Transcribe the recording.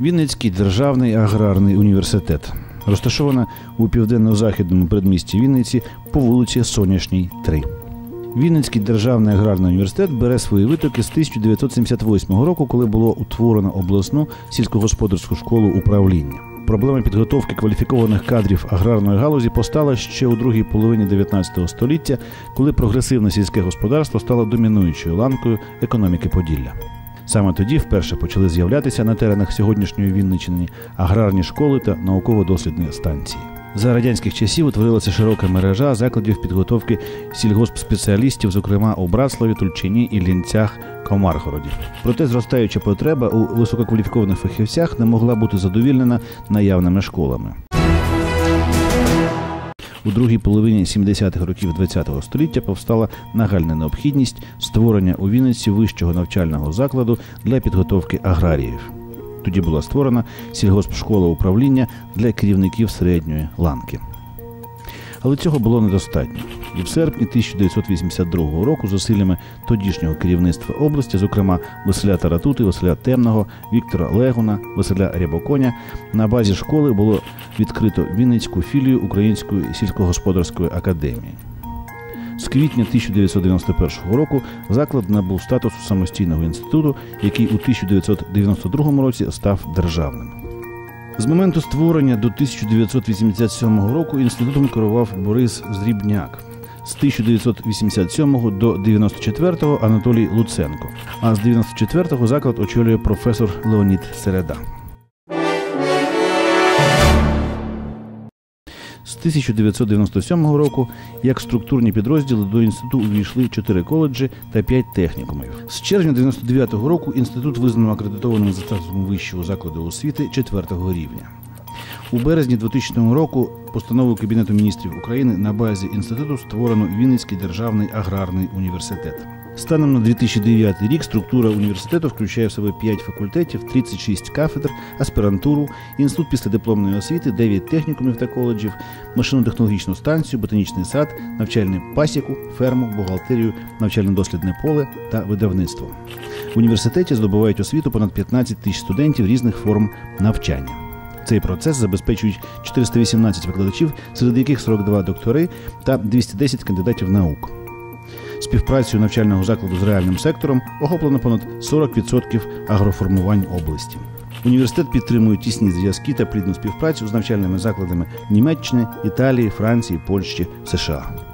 Вінницький державний аграрний університет розташована у південно-західному передмісті Вінниці по вулиці Соняшній, 3. Вінницький державний аграрний університет бере свої витоки з 1978 року, коли було утворено обласну сільськогосподарську школу управління. Проблема підготовки кваліфікованих кадрів аграрної галузі постала ще у другій половині 19 століття, коли прогресивне сільське господарство стало домінуючою ланкою економіки Поділля. Саме тоді вперше почали з'являтися на теренах сьогоднішньої Вінниччини аграрні школи та науково-дослідні станції. За радянських часів утворилася широка мережа закладів підготовки сільгоспспеціалістів, зокрема у Братславі, Тульчині і Лінцях Комаргороді. Проте зростаюча потреба у висококваліфікованих фахівцях не могла бути задовільнена наявними школами. У другій половині 70-х років ХХ століття повстала нагальна необхідність створення у Вінниці вищого навчального закладу для підготовки аграріїв. Тоді була створена сільгоспшкола управління для керівників середньої ланки. Але цього було недостатньо. І в серпні 1982 року зусиллями тодішнього керівництва області, зокрема Василя Таратути, Василя Темного, Віктора Легуна, Василя Рябоконя, на базі школи було відкрито Вінницьку філію Української сільськогосподарської академії. З квітня 1991 року заклад набув статусу самостійного інституту, який у 1992 році став державним. З моменту створення до 1987 року інститутом керував Борис Зрібняк. З 1987 до 94 Анатолій Луценко. А з 94-го заклад очолює професор Леонід Середа. З 1997 року як структурні підрозділи до інституту увійшли 4 коледжі та 5 технікумів. З червня 99-го року інститут визнано акредитованим за статусом вищого закладу освіти 4-го рівня. У березні 2000 року постановою Кабінету міністрів України на базі інституту створено Вінницький державний аграрний університет. Станом на 2009 рік структура університету включає в себе 5 факультетів, 36 кафедр, аспірантуру, інститут післядипломної освіти, 9 технікумів та коледжів, машинно-технологічну станцію, ботанічний сад, навчальну пасіку, ферму, бухгалтерію, навчально-дослідне поле та видавництво. В університеті здобувають освіту понад 15 тисяч студентів різних форм навчання. Цей процес забезпечують 418 викладачів, серед яких 42 доктори та 210 кандидатів наук. Співпрацею навчального закладу з реальним сектором охоплено понад 40% агроформувань області. Університет підтримує тісні зв'язки та плідну співпрацю з навчальними закладами Німеччини, Італії, Франції, Польщі, США.